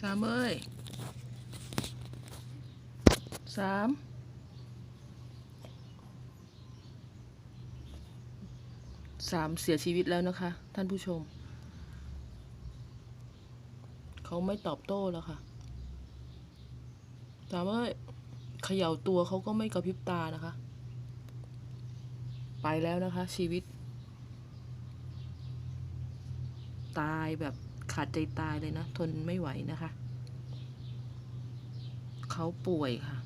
สามเอ้ยสามสามเสียชีวิตแล้วนะคะ ท่านผู้ชม เขาไม่ตอบโต้แล้วค่ะสามเอ้ยเขย่าตัวเขาก็ไม่กระพริบตานะคะ ไปแล้วนะคะ ชีวิต ตายแบบ ขาดใจตายเลยนะ ทนไม่ไหวนะคะ เขาป่วยค่ะ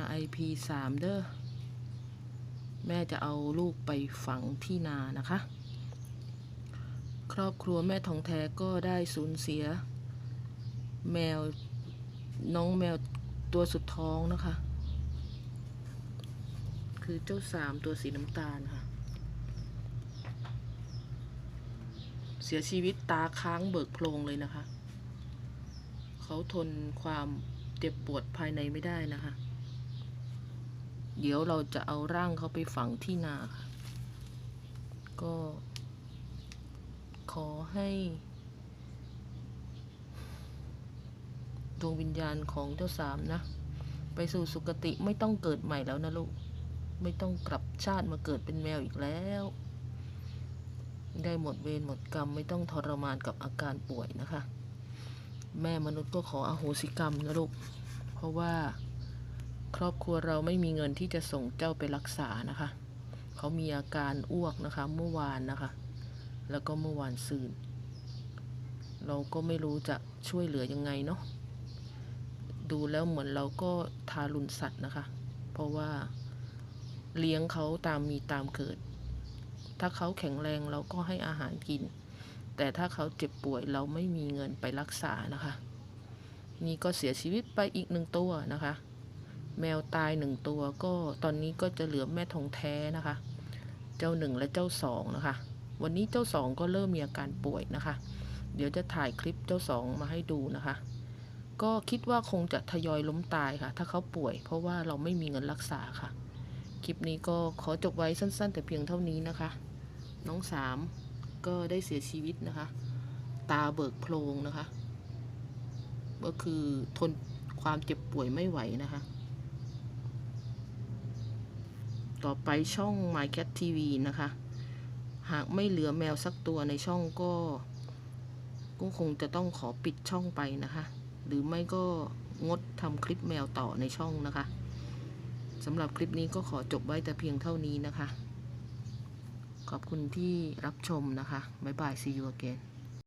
RIP 3เด้อ แม่จะเอาลูกไปฝังที่นานะคะ ครอบครัวแม่ทองแท้ก็ได้สูญเสีย แมวน้องแมวตัวสุดท้องนะคะ คือเจ้าสามตัวสีน้ำตาลค่ะ เสียชีวิตตาค้างเบิกโพลงเลยนะคะ เขาทนความเจ็บปวดภายในไม่ได้นะคะ เดี๋ยวเราจะเอาร่างเขาไปฝังที่นาค่ะก็ ขอให้ดวงวิญญาณของเจ้าสามนะ ไปสู่สุคติไม่ต้องเกิดใหม่แล้วนะลูก ไม่ต้องกลับชาติมาเกิดเป็นแมวอีกแล้ว ได้หมดเวรหมดกรรมไม่ต้องทรมานกับอาการป่วยนะคะ แม่มนุษย์ก็ขออโหสิกรรมนะลูก เพราะว่าครอบครัวเราไม่มีเงินที่จะส่งเจ้าไปรักษานะคะ เขามีอาการอ้วกนะคะ เมื่อวานนะคะ แล้วก็เมื่อวานซืน เราก็ไม่รู้จะช่วยเหลือยังไงเนาะ ดูแล้วเหมือนเราก็ทารุณสัตว์นะคะ เพราะว่าเลี้ยงเขาตามมีตามเกิด ถ้าเขาแข็งแรงเราก็ให้อาหารกิน แต่ถ้าเขาเจ็บป่วยเราไม่มีเงินไปรักษานะคะ นี่ก็เสียชีวิตไปอีกหนึ่งตัวนะคะ แมวตายหนึ่งตัวก็ตอนนี้ก็จะเหลือแม่ทองแท้นะคะ เจ้าหนึ่งและเจ้าสองนะคะ วันนี้เจ้าสองก็เริ่มมีอาการป่วยนะคะ เดี๋ยวจะถ่ายคลิปเจ้าสองมาให้ดูนะคะก็คิดว่าคงจะทยอยล้มตายค่ะ ถ้าเขาป่วย เพราะว่าเราไม่มีเงินรักษาค่ะ คลิปนี้ก็ขอจบไว้สั้น ๆ แต่เพียงเท่านี้นะคะ น้องสามก็ได้เสียชีวิตนะคะ ตาเบิกโพลงนะคะ ก็คือทนความเจ็บป่วยไม่ไหวนะคะ ต่อไปช่อง My Cat TV นะคะ หากไม่เหลือแมวสักตัวในช่องก็ก็คงจะต้องขอปิดช่องไปนะคะ หรือไม่ก็งดทำคลิปแมวต่อในช่องนะคะ สำหรับคลิปนี้ก็ขอจบไว้แต่เพียงเท่านี้นะคะ ขอบคุณที่รับชมนะคะ บ๊ายบาย see you again